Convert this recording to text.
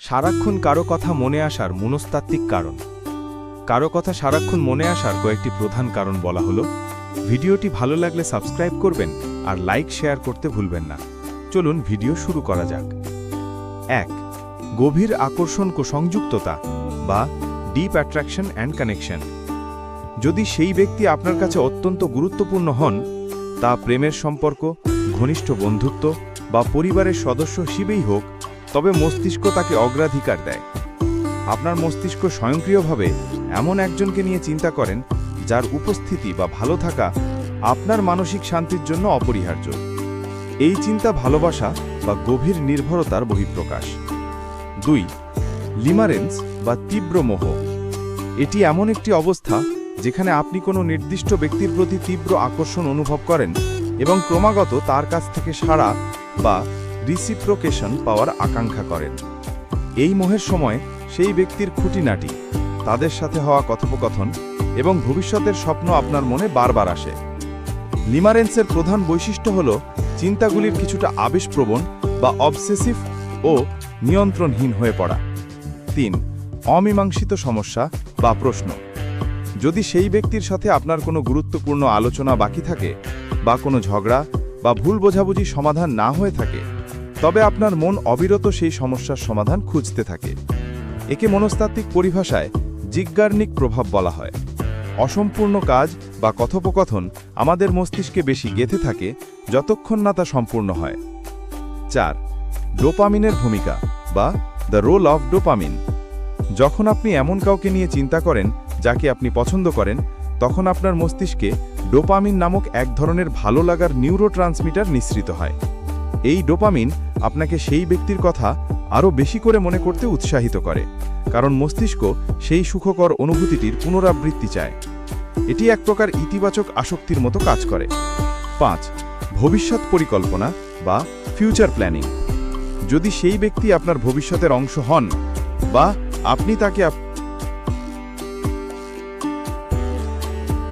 সারাক্ষণ কারও কথা মনে আসার মনস্তাত্ত্বিক কারণ। কারও কথা সারাক্ষণ মনে আসার কয়েকটি প্রধান কারণ বলা হলো। ভিডিওটি ভালো লাগলে সাবস্ক্রাইব করবেন আর লাইক, শেয়ার করতে ভুলবেন না। চলুন ভিডিও শুরু করা যাক। এক, গভীর আকর্ষণ সংযুক্ততা বা ডিপ অ্যাট্রাকশন অ্যান্ড কানেকশন যদি সেই ব্যক্তি আপনার কাছে অত্যন্ত গুরুত্বপূর্ণ হন, তা প্রেমের সম্পর্ক, ঘনিষ্ঠ বন্ধুত্ব বা পরিবারের সদস্য হিসেবেই হোক তবে মস্তিষ্ক তাকে অগ্রাধিকার দেয়। আপনার মস্তিষ্ক স্বয়ংক্রিয়ভাবে এমন একজনকে নিয়ে চিন্তা করেন, যার উপস্থিতি বা ভালো থাকা আপনার মানসিক শান্তির জন্য অপরিহার্য। এই চিন্তা ভালোবাসা বা গভীর নির্ভরতার বহিঃপ্রকাশ। দুই, লিমারেন্স বা তীব্র মোহ। এটি এমন একটি অবস্থা যেখানে আপনি কোনো নির্দিষ্ট ব্যক্তির প্রতি তীব্র আকর্ষণ অনুভব করেন এবং ক্রমাগত তার কাছ থেকে সাড়া বা রিসিপ্রোকেশন পাওয়ার আকাঙ্ক্ষা করেন। এই মোহের সময় সেই ব্যক্তির খুঁটিনাটি, তাদের সাথে হওয়া কথোপকথন এবং ভবিষ্যতের স্বপ্ন আপনার মনে বারবার আসে। লিমারেন্সের প্রধান বৈশিষ্ট্য হল চিন্তাগুলির কিছুটা আবেশপ্রবণ বা অবসেসিভ ও নিয়ন্ত্রণহীন হয়ে পড়া। তিন, অমীমাংসিত সমস্যা বা প্রশ্ন। যদি সেই ব্যক্তির সাথে আপনার কোনো গুরুত্বপূর্ণ আলোচনা বাকি থাকে বা কোনো ঝগড়া বা ভুল বোঝাবুঝি সমাধান না হয়ে থাকে তবে আপনার মন অবিরত সেই সমস্যার সমাধান খুঁজতে থাকে। একে মনস্তাত্ত্বিক পরিভাষায় জিজ্ঞার্নিক প্রভাব বলা হয়। অসম্পূর্ণ কাজ বা কথোপকথন আমাদের মস্তিষ্কে বেশি গেঁথে থাকে যতক্ষণ না তা সম্পূর্ণ হয়। চার, ডোপামিনের ভূমিকা বা দ্য রোল অফ ডোপামিন। যখন আপনি এমন কাউকে নিয়ে চিন্তা করেন যাকে আপনি পছন্দ করেন, তখন আপনার মস্তিষ্কে ডোপামিন নামক এক ধরনের ভালো লাগার নিউরোট্রান্সমিটার নিঃসৃত হয়। এই ডোপামিন আপনাকে সেই ব্যক্তির কথা আরও বেশি করে মনে করতে উৎসাহিত করে, কারণ মস্তিষ্ক সেই সুখকর অনুভূতিটির পুনরাবৃত্তি চায়। এটি এক প্রকার ইতিবাচক আসক্তির মতো কাজ করে। পাঁচ, ভবিষ্যৎ পরিকল্পনা বা ফিউচার প্ল্যানিং। যদি সেই ব্যক্তি আপনার ভবিষ্যতের অংশ হন বা আপনি তাকে